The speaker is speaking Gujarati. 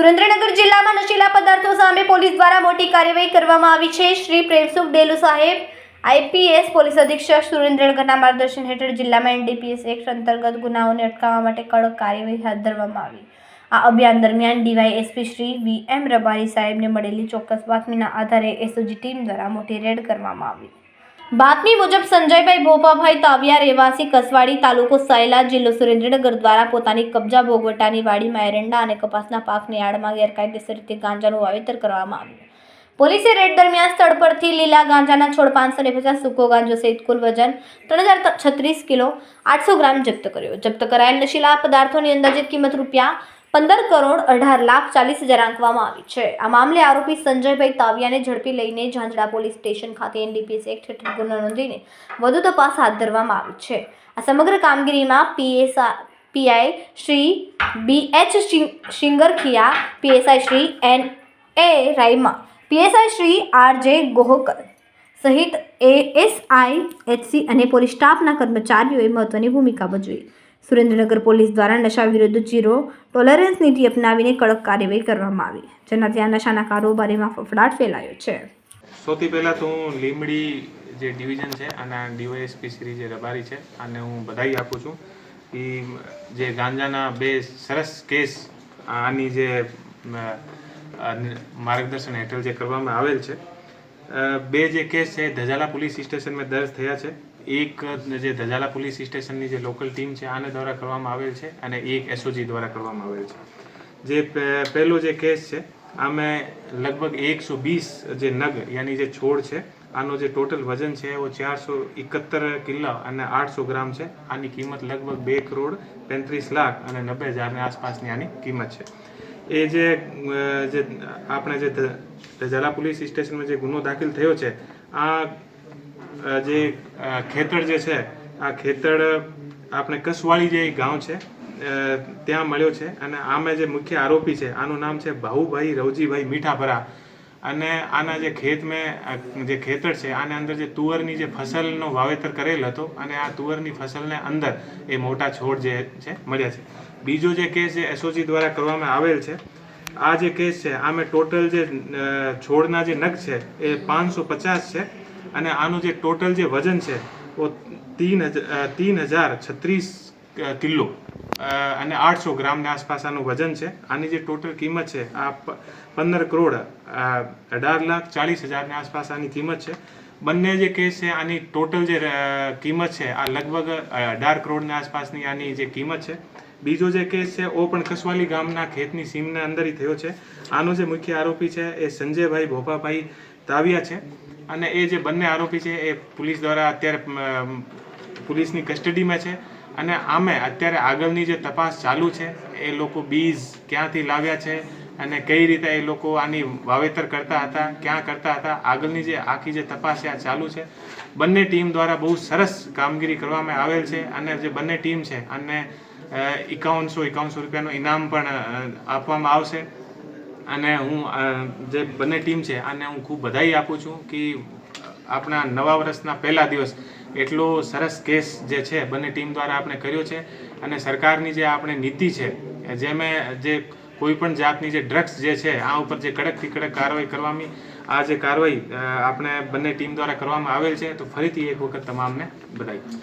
સુરેન્દ્રનગર જિલ્લામાં નશીલા પદાર્થો સામે પોલીસ દ્વારા મોટી કાર્યવાહી કરવામાં આવી છે. શ્રી પ્રેમસુખ ડેલુ સાહેબ, આઈપીએસ પોલીસ અધિક્ષક સુરેન્દ્રનગરના માર્ગદર્શન હેઠળ જિલ્લામાં એનડીપીએસ એક્ટ અંતર્ગત ગુનાઓને અટકાવવા માટે કડક કાર્યવાહી હાથ ધરવામાં આવી. આ અભિયાન દરમિયાન DYSP Shri V M Rabari સાહેબને મળેલી ચોક્કસ બાતમીના આધારે એસઓજી ટીમ દ્વારા મોટી રેડ કરવામાં આવી. બાતમી મુજબ સંજયભાઈ ભોપાભાઈ તાવિયા રહેવાસી કસવાડી તાલુકો સાયલા જિલ્લો સુરેન્દ્રનગર દ્વારા પોતાની કબજા ભોગવટાની વાડીમાં એરંડા અને કપાસના પાકની આડમાં ગેરકાયદેસર રીતે ગાંજાનું વાવેતર કરવામાં આવ્યું. પોલીસે રેડ દરમિયાન સ્થળ પરથી લીલા ગાંજાના છોડ પાંચસો ને પચાસ સૂકો ગાંજો સહિત કુલ વજન ત્રણ હજાર છત્રીસ કિલો આઠસો ગ્રામ જપ્ત કર્યો. જપ્ત કરાયેલ નશીલા પદાર્થોની અંદાજિત કિંમત રૂપિયા પંદર કરોડ અઢાર લાખ ચાલીસ હજાર આંકવામાં આવી છે. આ મામલે આરોપી સંજયભાઈ તાવિયાને ઝડપી લઈને ઝાંઝડા પોલીસ સ્ટેશન ખાતે એનડીપીએસ એક્ટ હેઠળ ગુનો નોંધીને વધુ તપાસ હાથ ધરવામાં આવી છે. આ સમગ્ર કામગીરીમાં પીએસઆ PI Shri B H Shingarkhiya, PSI Shri N A Rayma, PSI Shri R J Gohkar સહિત એએસઆઈ એચસી અને પોલીસ સ્ટાફના કર્મચારીઓએ મહત્વની ભૂમિકા ભજવી. સુરેન્દ્રનગર પોલીસ દ્વારા નશા વિરુદ્ધ જીરો ટોલરન્સ નીતિ અપનાવીને કડક કાર્યવાહી કરવામાં આવી, જેનાથી આ નશાના કારોબારીમાં ફફડાટ ફેલાયો છે. સૌથી પહેલાં તો હું લીમડી જે ડિવિઝન છે આના ડીવાયએસપી શ્રી જે રબારી છે અને હું બધાઈ આપું છું. એ જે ગાંજાના બે સરસ કેસ આની જે માર્ગદર્શન હેઠળ જે કરવામાં આવેલ છે બે જે કેસ છે, ધજાલા પોલીસ સ્ટેશનમાં દર્જ થયા છે. એક જે ધજાલા પોલીસ સ્ટેશનની જે લોકલ ટીમ છે, આને દ્વારા કરવામાં આવેલ છે અને એક એસઓજી દ્વારા કરવામાં આવેલ છે. જે પહેલો જે કેસ છે, આમે લગભગ એકસો વીસ જે નગ, યાની જે છોડ છે, આનો જે ટોટલ વજન છે, એવો ચારસો એકત્તર કિલો અને આઠસો ગ્રામ છે. આની કિંમત લગભગ બે કરોડ પેંત્રીસ લાખ અને નબ્બે હજારની આસપાસની આની કિંમત છે. એ જે જે આપણે જે ધજાલા પોલીસ સ્ટેશનમાં જે ગુનો દાખલ થયો છે, આ જે ખેતર જે છે, આ ખેતર આપણે કસવાળી જે ગામ છે ત્યાં મળ્યો છે અને આમે જે મુખ્ય આરોપી છે, આનું નામ છે ભાઉભાઈ રવજીભાઈ મીઠાપરા અને આના જે ખેત મેં જે ખેતર છે, આને અંદર જે તુવરની જે ફસલનો વાવેતર કરેલ હતો અને આ તુવરની ફસલને અંદર એ મોટા છોડ જે છે, મળ્યા છે. બીજો જે કેસ જે એસઓજી દ્વારા કરવામાં આવેલ છે, આ જે કેસ છે, આમે ટોટલ જે છોડના જે નગ છે, એ પાંચસો પચાસ છે. અને આનું જે ટોટલ જે વજન છે તીન તીન હજાર છત્રીસ કિલો. અને આઠસો ગ્રામની આસપાસ આનું વજન છે. આની જે ટોટલ કિંમત છે, આ પંદર કરોડ અઢાર લાખ ચાળીસ હજારની આસપાસ આની કિંમત છે. બંને જે કેસ છે, આની ટોટલ જે કિંમત છે, આ લગભગ અઢાર કરોડની આસપાસની આની જે કિંમત છે. બીજો જે કેસ છે ઓ પણ કસવાલી ગામના ખેતની સીમના અંદર થયો છે. આનો જે મુખ્ય આરોપી છે, એ સંજયભાઈ ભોપાભાઈ તાવિયા છે. અને એ જે બંને આરોપી છે, એ પોલીસ દ્વારા અત્યારે પોલીસની કસ્ટડીમાં છે અને આમે અત્યારે આગળની જે તપાસ ચાલુ છે, એ લોકો બીજ ક્યાંથી લાવ્યા છે અને કઈ રીતે એ લોકો આની વાવેતર કરતા હતા, ક્યાં કરતા હતા, આગળની જે આખી જે તપાસ છે, આ ચાલુ છે. બંને ટીમ દ્વારા બહુ સરસ કામગીરી કરવામાં આવેલ છે અને જે બંને ટીમ છે, અને એકાવનસો એકાવનસો રૂપિયાનું ઇનામ પણ આપવામાં આવશે. અને હું જે બંને ટીમ છે, આને હું ખૂબ બધાઈ આપું છું કે આપણા નવા વર્ષના પહેલા દિવસ એટલો સરસ કેસ જે છે, બંને ટીમ દ્વારા આપણે કર્યો છે અને સરકારની જે આપણે નીતિ છે જે મેં જે કોઈ પણ જાતની જે ડ્રગ્સ જે છે, આ ઉપર જે કડકથી કડક કાર્યવાહી કરવાની આ જે કાર્યવાહી આપણે બંને ટીમ દ્વારા કરવામાં આવેલ છે, તો ફરીથી એક વખત તમામને બધાઈ